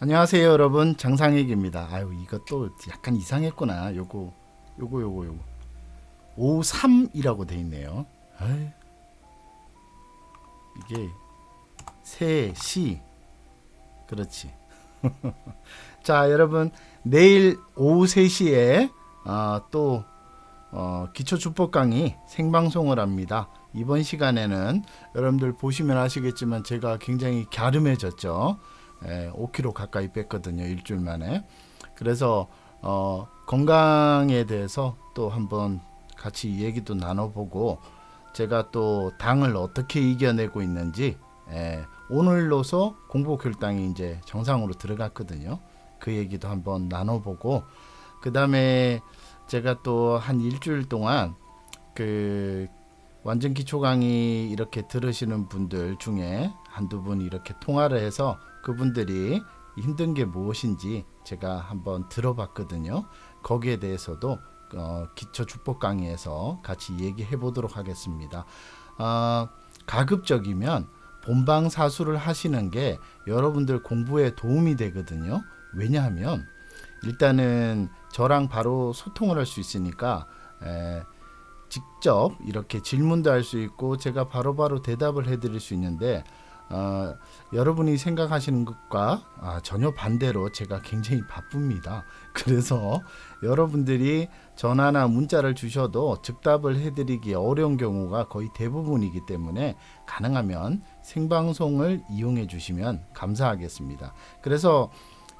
안녕하세요 여러분. 장상익입니다. 아유 이것도 약간 이상했구나. 요거 요거 요거 요거. 53이라고 돼 있네요. 아유. 이게 세시. 그렇지. 자 여러분. 내일 오후 3시에 어, 또 어, 기초주법 강의 생방송을 합니다. 이번 시간에는 여러분들 보시면 아시겠지만 제가 굉장히 갸름해졌죠 예, 5kg 가까이 뺐거든요 일주일 만에. 그래서 어, 건강에 대해서 또 한번 같이 얘기도 나눠보고 제가 또 당을 어떻게 이겨내고 있는지 예, 오늘로서 공복혈당이 이제 정상으로 들어갔거든요. 그 얘기도 한번 나눠보고 그 다음에 제가 또 한 일주일 동안 그 완전 기초 강의 이렇게 들으시는 분들 중에 한두 분 이렇게 통화를 해서 그분들이 힘든 게 무엇인지 제가 한번 들어봤거든요. 거기에 대해서도 어, 기초 주법 강의에서 같이 얘기해 보도록 하겠습니다. 어, 가급적이면 본방 사수를 하시는 게 여러분들 공부에 도움이 되거든요. 왜냐하면 일단은 저랑 바로 소통을 할 수 있으니까 에, 직접 이렇게 질문도 할 수 있고 제가 바로 바로 대답을 해드릴 수 있는데 어, 여러분이 생각하시는 것과 아, 전혀 반대로 제가 굉장히 바쁩니다. 그래서 여러분들이 전화나 문자를 주셔도 즉답을 해드리기 어려운 경우가 거의 대부분이기 때문에 가능하면 생방송을 이용해 주시면 감사하겠습니다. 그래서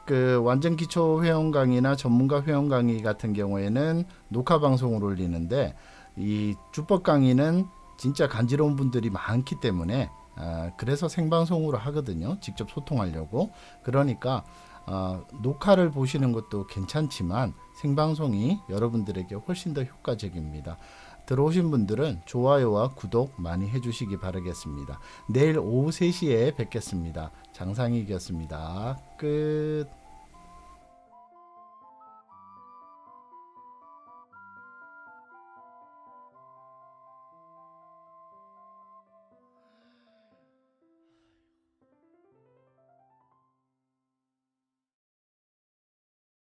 그 완전 기초 회원 강의나 전문가 회원 강의 같은 경우에는 녹화 방송을 올리는데 이 주법 강의는 진짜 간지러운 분들이 많기 때문에 아, 그래서 생방송으로 하거든요. 직접 소통하려고. 그러니까 어, 녹화를 보시는 것도 괜찮지만 생방송이 여러분들에게 훨씬 더 효과적입니다. 들어오신 분들은 좋아요와 구독 많이 해주시기 바라겠습니다. 내일 오후 3시에 뵙겠습니다. 장상익이었습니다. 끝.